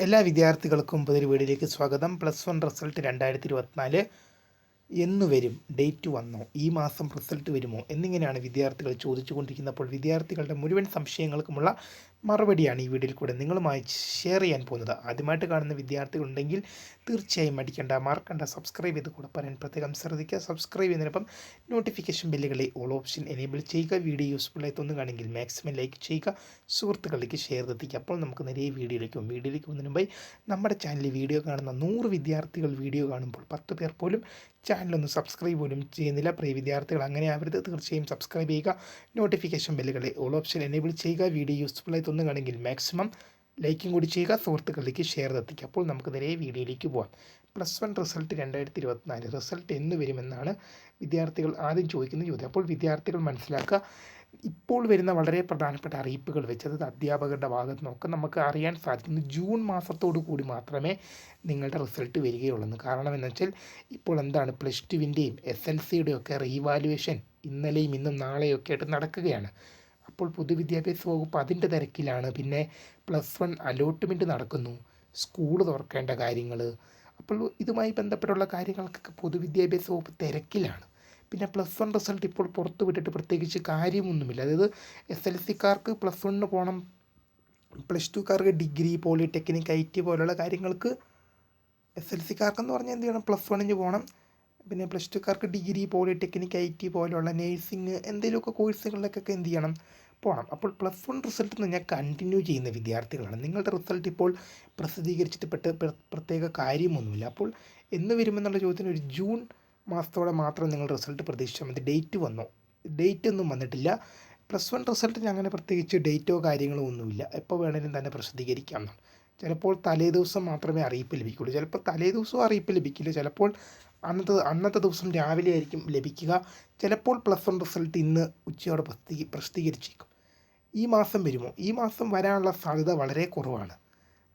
എല്ലാ വിദ്യാർത്ഥികൾക്കും പുതിയൊരു വീഡിയോയിലേക്ക് സ്വാഗതം. പ്ലസ് വൺ റിസൾട്ട് രണ്ടായിരത്തി ഇരുപത്തിനാല് എന്ന് വരും. ഡേറ്റ് വന്നോ? ഈ മാസം റിസൾട്ട് വരുമോ? എന്നിങ്ങനെയാണ് വിദ്യാർത്ഥികൾ ചോദിച്ചുകൊണ്ടിരിക്കുന്നപ്പോൾ വിദ്യാർത്ഥികളുടെ മുഴുവൻ സംശയങ്ങൾക്കുമുള്ള മറുപടിയാണ് ഈ വീഡിയോയിൽ കൂടെ നിങ്ങളുമായി ഷെയർ ചെയ്യാൻ പോകുന്നത്. ആദ്യമായിട്ട് കാണുന്ന വിദ്യാർത്ഥികളുണ്ടെങ്കിൽ തീർച്ചയായും മടിക്കേണ്ട. മറക്കണ്ട. സബ്സ്ക്രൈബ് ചെയ്ത് കൂടെ പറയാൻ പ്രത്യേകം ശ്രദ്ധിക്കുക. സബ്സ്ക്രൈബ് ചെയ്യുന്നതിനൊപ്പം നോട്ടിഫിക്കേഷൻ ബില്ലുകളെ ഓൾ ഓപ്ഷൻ എനേബിൾ ചെയ്യുക. വീഡിയോ യൂസ്ഫുൾ ആയി തോന്നുകയാണെങ്കിൽ മാക്സിമം ലൈക്ക് ചെയ്യുക. സുഹൃത്തുക്കളിലേക്ക് ഷെയർ എത്തിക്കുക. അപ്പോൾ നമുക്ക് നേരെ വീഡിയോയിലേക്ക് വീഡിയോയിലേക്ക് പോകുന്നതിന് മുമ്പായി നമ്മുടെ ചാനലിൽ വീഡിയോ കാണുന്ന നൂറ് വിദ്യാർത്ഥികൾ വീഡിയോ കാണുമ്പോൾ പത്ത് പേർ പോലും ചാനലൊന്ന് സബ്സ്ക്രൈബ് പോലും ചെയ്യുന്നില്ല. പ്രിയ വിദ്യാർത്ഥികൾ അങ്ങനെ ആവരുത്. തീർച്ചയായും സബ്സ്ക്രൈബ് ചെയ്യുക. നോട്ടിഫിക്കേഷൻ ബില്ലുകളെ ഓൾ ഓപ്ഷൻ എനേബിൾ ചെയ്യുക. വീഡിയോ യൂസ്ഫുൾ കാണെങ്കിൽ മാക്സിമം ലൈക്കും കൂടി ചെയ്യുക സുഹൃത്തുക്കളിലേക്ക് ഷെയർ എത്തിക്കുക. അപ്പോൾ നമുക്ക് നേരെ വീഡിയോയിലേക്ക് പോകാം പ്ലസ് വൺ റിസൾട്ട് രണ്ടായിരത്തി ഇരുപത്തിനാല് റിസൾട്ട് എന്ന് വരുമെന്നാണ് വിദ്യാർത്ഥികൾ ആദ്യം ചോദിക്കുന്ന ചോദ്യം. അപ്പോൾ വിദ്യാർത്ഥികൾ മനസ്സിലാക്കുക ഇപ്പോൾ വരുന്ന വളരെ പ്രധാനപ്പെട്ട അറിയിപ്പുകൾ വെച്ചത് അധ്യാപകരുടെ ഭാഗത്ത് നിന്നൊക്കെ നമുക്ക് അറിയാൻ സാധിക്കുന്നു. ജൂൺ മാസത്തോടു കൂടി മാത്രമേ നിങ്ങളുടെ റിസൾട്ട് വരികയുള്ളൂ. കാരണം എന്ന് വെച്ചാൽ ഇപ്പോൾ എന്താണ്? പ്ലസ് ടുവിന്റെയും എസ് എൽ സിയുടെയും ഒക്കെ റീവാലുവേഷൻ ഇന്നലെയും ഇന്നും നാളെയൊക്കെ ആയിട്ട് നടക്കുകയാണ്. അപ്പോൾ പൊതുവിദ്യാഭ്യാസ വകുപ്പ് അതിന്റെ തിരക്കിലാണ്. പിന്നെ പ്ലസ് വൺ അലോട്ട്മെന്റ് നടക്കുന്നു. സ്കൂൾ തുറക്കേണ്ട കാര്യങ്ങൾ അപ്പോൾ ഇതുമായി ബന്ധപ്പെട്ടുള്ള കാര്യങ്ങൾക്കൊക്കെ പൊതുവിദ്യാഭ്യാസ വകുപ്പ് തിരക്കിലാണ്. പിന്നെ പ്ലസ് വൺ റിസൾട്ട് ഇപ്പോൾ പുറത്തു വിട്ടിട്ട് പ്രത്യേകിച്ച് കാര്യമൊന്നുമില്ല. അതായത് എസ് എൽ സിക്കാർക്ക് പ്ലസ് വണ്ണിന് പോകണം. പ്ലസ് ടുക്കാർക്ക് ഡിഗ്രി പോളിടെക്നിക് ഐ ടി പോലുള്ള കാര്യങ്ങൾക്ക് എസ് എൽ സിക്കാർക്കെന്ന് പറഞ്ഞാൽ എന്ത് ചെയ്യണം? പ്ലസ് വണ്ണിന് പോകണം. പിന്നെ പ്ലസ് ടുക്കാർക്ക് ഡിഗ്രി പോളിടെക്നിക് ഐ ടി പോലുള്ള നേഴ്സിംഗ് എന്തെങ്കിലുമൊക്കെ കോഴ്സുകളിലേക്കൊക്കെ എന്ത് ചെയ്യണം? പോകണം അപ്പോൾ പ്ലസ് വൺ റിസൾട്ട് ഞാൻ കണ്ടിന്യൂ ചെയ്യുന്ന വിദ്യാർത്ഥികളാണ്. നിങ്ങളുടെ റിസൾട്ട് ഇപ്പോൾ പ്രസിദ്ധീകരിച്ചിട്ട് പെട്ട പ്രത്യേക കാര്യമൊന്നുമില്ല. അപ്പോൾ എന്ന് വരുമെന്നുള്ള ചോദ്യത്തിന് ഒരു ജൂൺ മാസത്തോടെ മാത്രം നിങ്ങൾ റിസൾട്ട് പ്രതീക്ഷിച്ചാൽ മതി. ഡേറ്റ് വന്നു? ഡേറ്റ് ഒന്നും വന്നിട്ടില്ല. പ്ലസ് വൺ റിസൾട്ടിന് അങ്ങനെ പ്രത്യേകിച്ച് ഡേറ്റോ കാര്യങ്ങളോ ഒന്നുമില്ല. എപ്പോൾ വേണമെങ്കിലും തന്നെ പ്രസിദ്ധീകരിക്കാം ചിലപ്പോൾ തലേ ദിവസം മാത്രമേ അറിയിപ്പ് ലഭിക്കുള്ളൂ. ചിലപ്പോൾ തലേ ദിവസവും അറിയിപ്പ് ലഭിക്കില്ല. ചിലപ്പോൾ അന്നത്തെ അന്നത്തെ ദിവസം രാവിലെ ആയിരിക്കും ലഭിക്കുക. ചിലപ്പോൾ പ്ലസ് വൺ റിസൾട്ട് ഇന്ന് ഉച്ചയോടെ പ്രസിദ്ധീ പ്രസിദ്ധീകരിച്ചേക്കും. ഈ മാസം വരുമോ? ഈ മാസം വരാനുള്ള സാധ്യത വളരെ കുറവാണ്.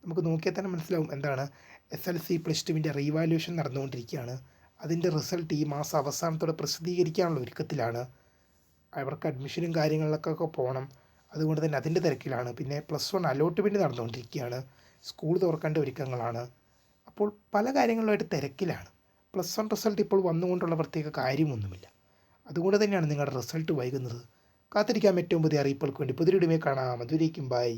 നമുക്ക് നോക്കിയാൽ തന്നെ മനസ്സിലാവും എന്താണ്. എസ് എൽ സി പ്ലസ് ടുവിന്റെ റീവാലുവേഷൻ നടന്നുകൊണ്ടിരിക്കുകയാണ്. അതിന്റെ റിസൾട്ട് ഈ മാസം അവസാനത്തോടെ പ്രസിദ്ധീകരിക്കാനുള്ള ഒരുക്കത്തിലാണ്. അവർക്ക് അഡ്മിഷനും കാര്യങ്ങളിലൊക്കെ പോകണം. അതുകൊണ്ട് തന്നെ അതിന്റെ തിരക്കിലാണ്. പിന്നെ പ്ലസ് വൺ അലോട്ട്മെന്റ് നടന്നുകൊണ്ടിരിക്കുകയാണ്. സ്കൂൾ തുറക്കേണ്ട ഒരുക്കങ്ങളാണ്. അപ്പോൾ പല കാര്യങ്ങളുമായിട്ട് തിരക്കിലാണ്. പ്ലസ് വൺ റിസൾട്ട് ഇപ്പോൾ വന്നുകൊണ്ടുള്ള പ്രത്യേക കാര്യമൊന്നുമില്ല. അതുകൊണ്ട് തന്നെയാണ് നിങ്ങളുടെ റിസൾട്ട് വൈകുന്നത്. കാത്തിരിക്കാൻ ഏറ്റവും പുതിയ അറിയിപ്പുകൾക്ക് വേണ്ടി. പുതിയൊരുമേ കാണാം. അതുവരേക്കും ബൈ.